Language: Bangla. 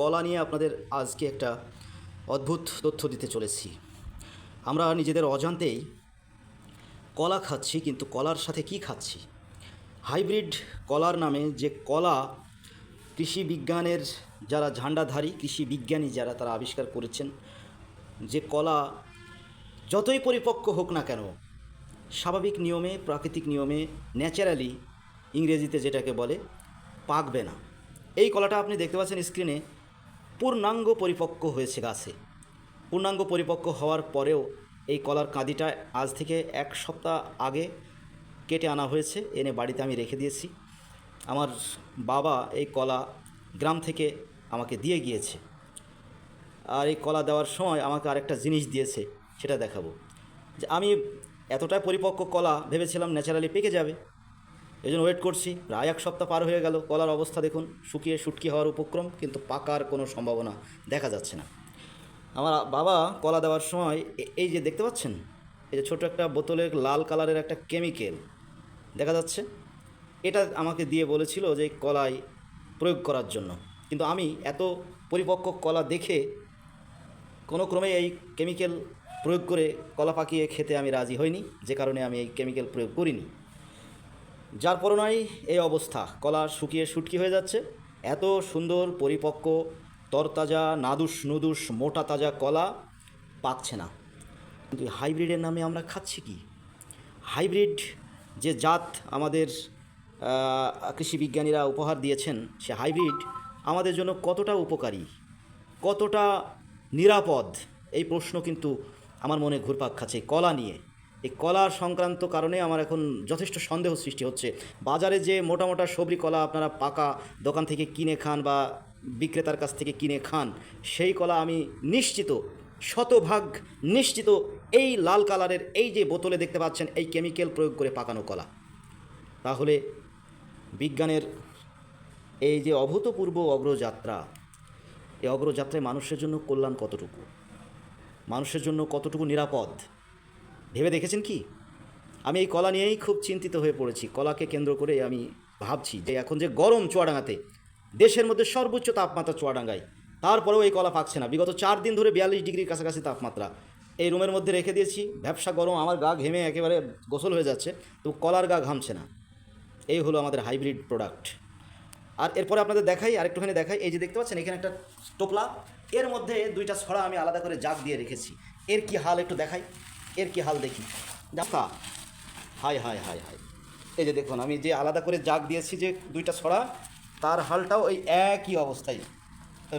কলা নিয়ে আপনাদের আজকে একটা অদ্ভুত তথ্য দিতে চলেছি। আমরা নিজেদের অজান্তেই কলা খাচ্ছি, কিন্তু কলার সাথে কি খাচ্ছি? হাইব্রিড কলার নামে যে কলা কৃষি বিজ্ঞানের যারা ঝান্ডাধারী, কৃষি বিজ্ঞানী যারা তারা আবিষ্কার করেছেন, যে কলা যতই পরিপক্ক হোক না কেন, স্বাভাবিক নিয়মে, প্রাকৃতিক নিয়মে, ন্যাচারালি ইংরেজিতে যেটাকে বলে, পাকবে না। এই কলাটা আপনি দেখতে পাচ্ছেন স্ক্রিনে পূর্ণাঙ্গ পরিপক্ক হয়েছে গাছে। পূর্ণাঙ্গ পরিপক্ক হওয়ার পরেও এই কলার কাঁদিটা আজ থেকে এক সপ্তাহ আগে কেটে আনা হয়েছে, এনে বাড়িতে আমি রেখে দিয়েছি। আমার বাবা এই কলা গ্রাম থেকে আমাকে দিয়ে গিয়েছে। আর এই কলা দেওয়ার সময় আমাকে আরেকটা জিনিস দিয়েছে, সেটা দেখাবো। যে আমি এতটাই পরিপক্ক কলা ভেবেছিলাম ন্যাচারালি পেকে যাবে। এই জন্য ওয়েট করছি। প্রায় এক সপ্তাহ পার হয়ে গেল। কলার অবস্থা দেখুন, শুকিয়ে শুটকি হওয়ার উপক্রম, কিন্তু পাকার কোনো সম্ভাবনা দেখা যাচ্ছে না। আমার বাবা কলা দেওয়ার সময় এই যে দেখতে পাচ্ছেন? এই যে ছোটো একটা বোতলের লাল কালারের একটা কেমিক্যাল। দেখা যাচ্ছে? এটা আমাকে দিয়ে বলেছিল যে কলায় প্রয়োগ করার জন্য। কিন্তু আমি এত পরিপক্ক কলা দেখে কোনো ক্রমে এই কেমিক্যাল প্রয়োগ করে কলা পাকিয়ে খেতে আমি রাজি হইনি। যে কারণে আমি এই কেমিক্যাল প্রয়োগ করিনি। যার পরনাই এই অবস্থা। কলা শুকিয়ে শুটকি হয়ে যাচ্ছে। এত সুন্দর, পরিপক্ক, তরতাজা, নাদুস নুদুস, মোটা তাজা কলা পাচ্ছে না। কিন্তু হাইব্রিডের নামে আমরা খাচ্ছি কি? হাইব্রিড যে জাত আমাদের কৃষি বিজ্ঞানীরা উপহার দিয়েছেন, সে হাইব্রিড আমাদের জন্য কতটা উপকারী, কতটা নিরাপদ, এই প্রশ্ন কিন্তু আমার মনে ঘুরপাক খাচ্ছে। কলা নিয়ে এই কলা সংক্রান্ত কারণে আমার এখন যথেষ্ট সন্দেহ সৃষ্টি হচ্ছে। বাজারে যে মোটা মোটা সবরি কলা আপনারা পাকা দোকান থেকে কিনে খান বা বিক্রেতার কাছ থেকে কিনে খান, সেই কলা আমি নিশ্চিত, শতভাগ নিশ্চিত এই লাল কালারের এই যে বোতলে দেখতে পাচ্ছেন, এই কেমিক্যাল প্রয়োগ করে পাকানো কলা। তাহলে বিজ্ঞানের এই যে অভূতপূর্ব অগ্রযাত্রা, এই অগ্রযাত্রায় মানুষের জন্য কল্যাণ কতটুকু? মানুষের জন্য কতটুকু নিরাপদ? ভেবে দেখেছেন কি? আমি এই কলা নিয়েই খুব চিন্তিত হয়ে পড়েছি। কলাকে কেন্দ্র করে আমি ভাবছি যে এখন যে গরম চুয়াডাঙ্গাতে, দেশের মধ্যে সর্বোচ্চ তাপমাত্রা চুয়াডাঙ্গায়, তারপরেও এই কলা পাকছে না। বিগত চার দিন ধরে বিয়াল্লিশ ডিগ্রির কাছাকাছি তাপমাত্রা। এই রুমের মধ্যে রেখে দিয়েছি। ব্যবসা গরম, আমার গা ঘেমে একেবারে গোসল হয়ে যাচ্ছে, তো কলার গা ঘামছে না। এই হলো আমাদের হাইব্রিড প্রোডাক্ট। আর এরপরে আপনাদের দেখাই, আরেকটুখানি দেখাই। এই যে দেখতে পাচ্ছেন, এখানে একটা টোপলা। এর মধ্যে দুইটা ছড়া আমি আলাদা করে জাগ দিয়ে রেখেছি। এর কি হাল একটু দেখাই। এর কি হাল দেখি? দেখা হাই হাই হাই হাই এই যে দেখুন, আমি যে আলাদা করে জাগ দিয়েছি যে দুইটা ছড়া, তার হালটাও ওই একই অবস্থায়।